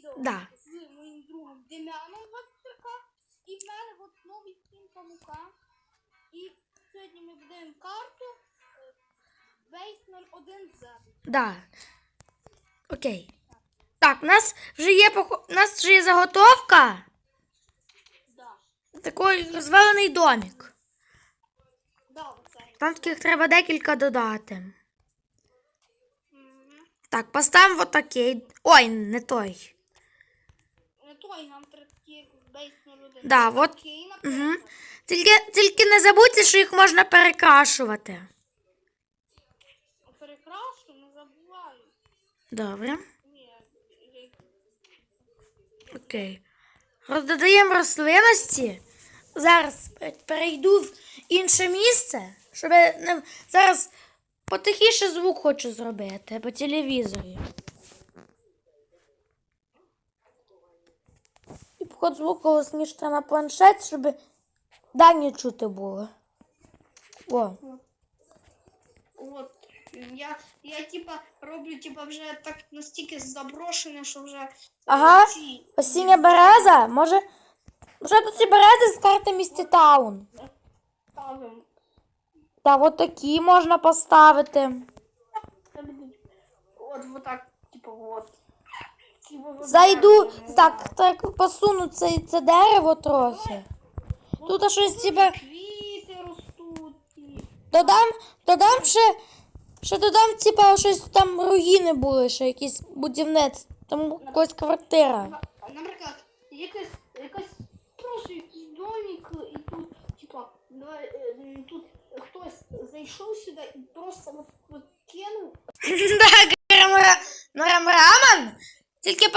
відео Да. з моїм другом Дем'яном 23 І в мене от новий скін памука. І сьогодні ми будемо карту е, Бейсмен 1Z. Да. Окей. Так, у нас вже є похо- у нас вже є заготовка. Да. Такий розвалений домик. Да, оцей. Там таких треба декілька додати. Так, поставимо от такий. Ой, не той. Той нам треба Бейсмен 1. Да, от. Угу. Тільки, тільки не забудьте, що їх можна перекрашувати. Перекрашу, не забуваю. Добре. Окей. Додаємо рослинності. Зараз перейду в інше місце, щоб не... зараз потихіше звук хочу зробити по телевізорі. Вход звуку голосніше на планшет, щоб дані чути було. О, От я, я типа роблю типа вже так настільки заброшене, що вже Ага. ці осіння береза. Може, може тут ці берези з карти місті Таун. ставимо. Та от такі можна поставити. От вот так, типа от. Зайду, так, так посуну це, це дерево трохи. Тут аж щось типа Квіти додам, додам ще, ще додам, типа щось там руїни були, ще якісь будівниць, там якась квартира. Наприклад, якась, якась просто якийсь домик, і тут, типа, е, тут хтось зайшов сюди і просто от, от кинув. Так, рам- ну рам раман.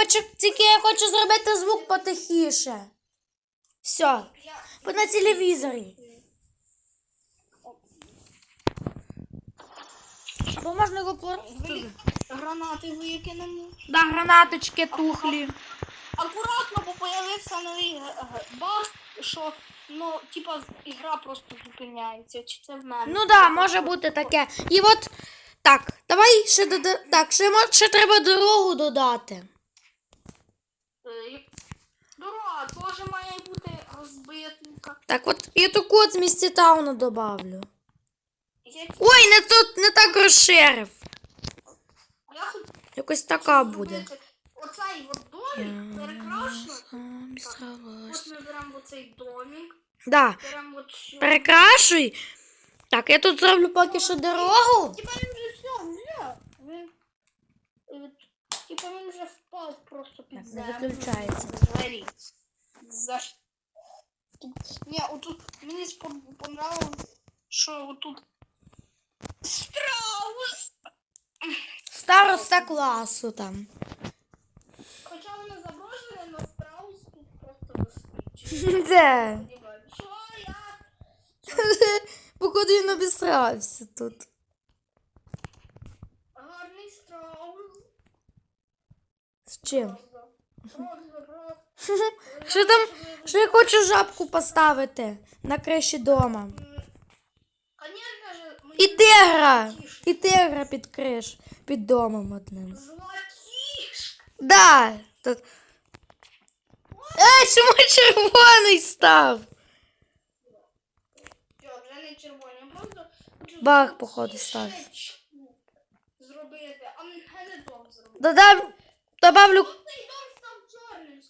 Почек, тільки я хочу зробити звук потихіше. Все, бо на телевізорі. Або можна його просто. Гранати викинемо. Да, гранаточки тухлі. Акуратно, бо появився новий г- г- баг, що ну, типа ігра просто зупиняється. Чи це в мене? Ну да, може бути таке. І от так, давай ще дода... Так, ще, ще треба дорогу додати. Е, як- Дорога теж має бути Так, от і таку от з місті тауну добавлю. Як Ой, не тут не так розширив. я Якось така буде. Оцей от домик перекрашено. От ми беремо оцей домик, Да, от перекрашуй. Так, я тут зроблю поки що дорогу. Типа він вже все, вже. Він, е, типа він вже впав просто під Так, не виключається. Двері. За... Ні, отут мені спо- понравилось, що отут страус. Староста класу там. Хоча воно заброшене, але страус тут просто досліджує. Де? Що я? Походу він обісрався тут. Гарний страус. З чим? Просто. Просто, просто. Що там? Що я хочу жабку поставити на криші дома. І тигра. І тигра під криш, під домом одним. Да. Тут... Ей, чому червоний став? Не Баг, походу, став. Зробити, а зробити. Додам, добавлю.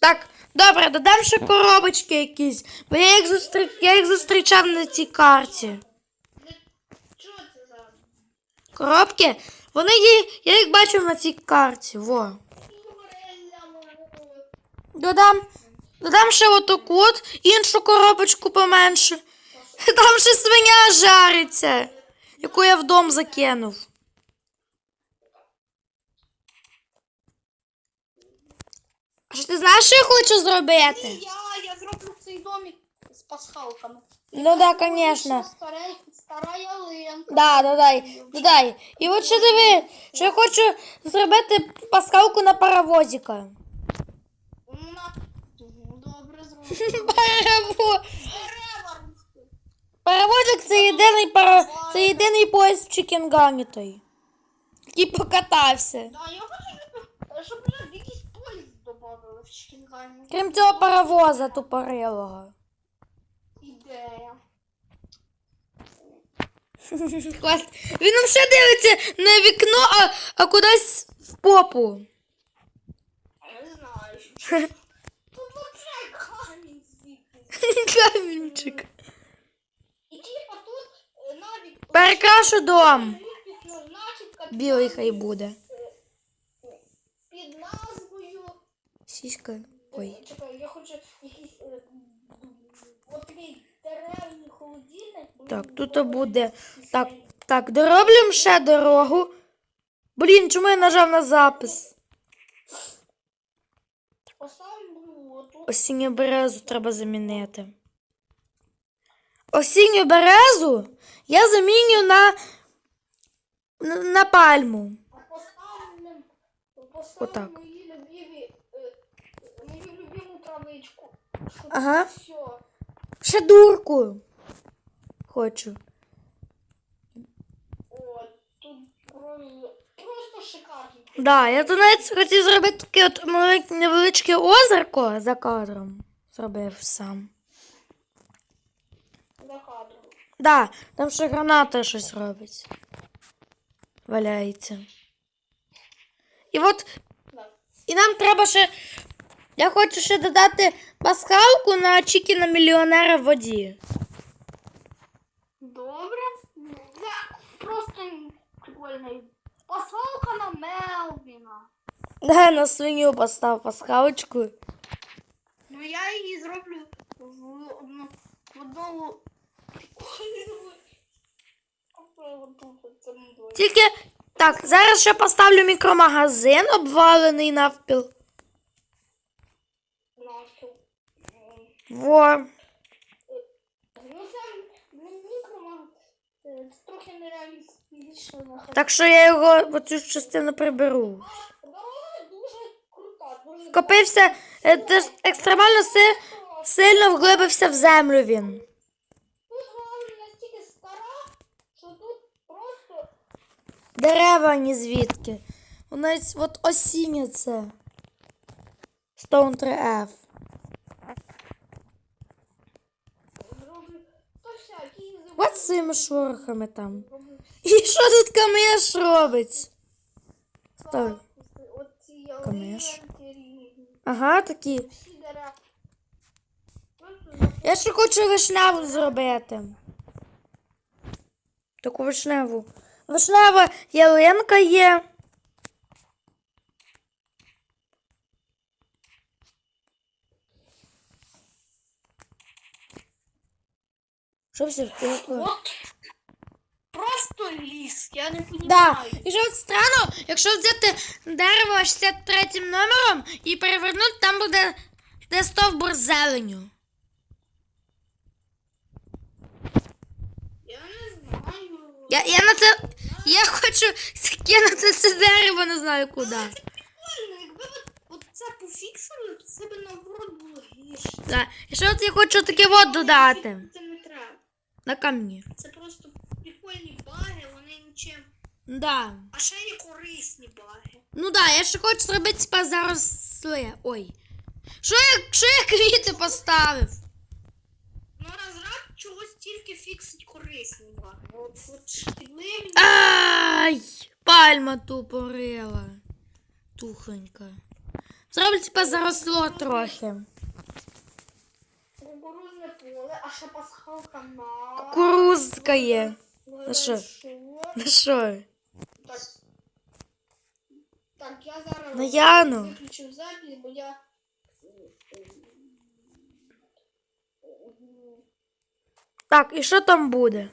Так, добре, додам ще коробочки якісь. Бо я їх, зустр... я їх зустрічав на цій карті. Коробки? Вони є, я їх бачив на цій карті. Во. Додам, додам ще отаку от іншу коробочку поменше. Там ще свиня жариться, яку я в закинув. А що ти знаєш, що я хочу зробити? Я, я зроблю цей домик з пасхалками. Ну да, конечно. Стара, ялинка. Да, додай, додай. І от ще диви, що я хочу зробити паскалку на паровозика. На... Ну, Добре, зроблю. Парово... Переворот. Паровозик це єдиний паро... це єдиний поїзд в Чікінгані той. Який покатався. Да, я хочу, щоб- вже поїзд додали. в Шкінгані. Крім цього паровоза тупорилого. Ідея. Він нам ще дивиться не вікно, а, а кудись в попу. Не знаю. що- Тут вообще камінь звідти. Камінчик. І типа тут е, навіть... Перекрашу дом. Білий хай буде. Під. Ой. Е, Чекай, я хочу якийсь... е, такий деревний холодильник. Так, тут буде. Так, так, дороблюємо ще дорогу. Блін, чому я нажав на запис? Осінню березу треба замінити. Осінню березу я заміню на, на, на пальму. Отак. поставимо мої любимі, е, мою Щоб Ага. Все. Ще дурку. Хочу. О, тут просто шикарно. Да, я тут навіть хотів зробити таке от маленьке невеличке озерко за кадром. Зробив сам. За кадром. Да, там ще граната щось робить. Валяється. І от Да. І нам треба ще. Я хочу ще додати пасхалку на Чікіна мільйонера в воді. Добре. Це просто прикольно. Посилка на Мелвіна. Да, на свиню постав пасхалочку. Ну я її зроблю в одну в одному. Тільки так, зараз ще поставлю мікромагазин, обвалений навпіл. Во. Ну це ну, мікрома. е, Це трохи нереалістично. Так що я його в цю частину приберу. Копився е, екстремально си- сильно вглибився в землю він. Вона Дерева ні звідки. Навіть от осіння це. Stone 3F. зроблю. То От з цими шорохами там. І що тут камеш робить? Стой. Камеш. Ага, такі. Я ще хочу вишневу зробити. Таку вишневу. Вишнева ялинка є. Що все втекло? От просто ліс, я не розумію. Да. І що от странно, якщо взяти дерево 63 номером і перевернути, там буде де стовбур зеленю. Я не знаю. Я, я на це. Я хочу скинути це дерево, не знаю куди. Прикольно, якби от, от це пофіксили, то це би наоборот було гірше. Да. І що от я хочу таке от додати. На камні. Це просто прикольні баги, вони нічим. Да. А ще є корисні баги. Ну да, я ще хочу зробити типа заросли. Ой. Що я, що я квіти поставив? Ну розрад чогось тільки фіксить корисні баги. От, от шкідливі. Ай! Пальма тупорила. Тухонька. Зроблю типа заросло трохи. Кукурузне поле, а ще пасхалка на. Кукурузка є. На що? На що? Так. Так, я зараз На Яну. виключив запис, бо я. Так, і що там буде?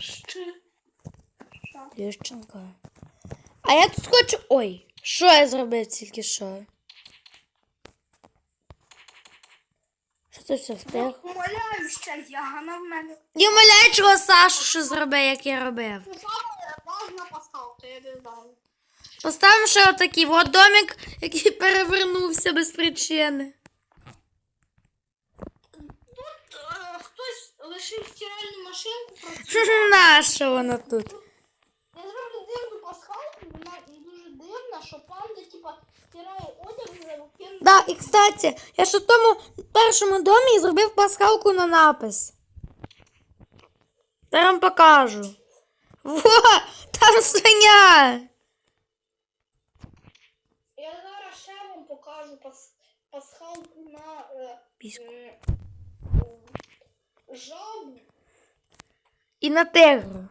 Ще. Ющенка. А я тут хочу. Ой, що я зробив тільки що? Що це все встиг? Умоляюся, Яна в мене. І умоляю, чого Сашу що зробив, як я робив. Саме важна пасхалка. я не знаю. Поставимо ще отакий от домик, який перевернувся без причини. Тут е, хтось лишив машинку працює. Наша вона тут? Я зроблю дивну пасхалку, вона дуже дивна, що панда, типа, стирає одяг за руки. Да, і кстати, я ще в тому першому домі зробив пасхалку на напис. Зараз вам покажу. Во, там свиня. Я зараз ще вам покажу пас, пасхалку на е, м, жабу. І на.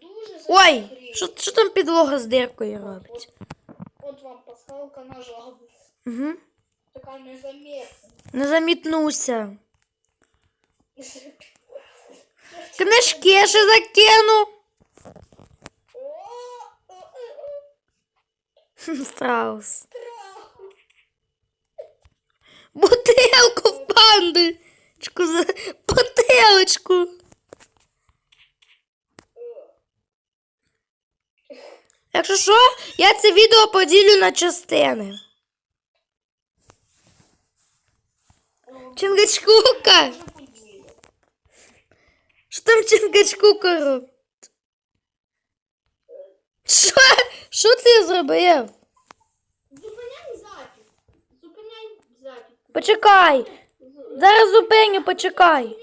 Дуже Ой, що, що там підлога з диркою робить? От вам пасхалка на жабу. Угу. Така незаметна. Не замітнуся. Книжки ще закину. Страус. страх. Бутилку в за- Бутилочку. Якщо що, я це відео поділю на частини. Чингачкука. Що там чингачкука робить? Що? Що це я зробив? Зупиняй. Зупиняй. Почекай. Зараз зупиню, почекай.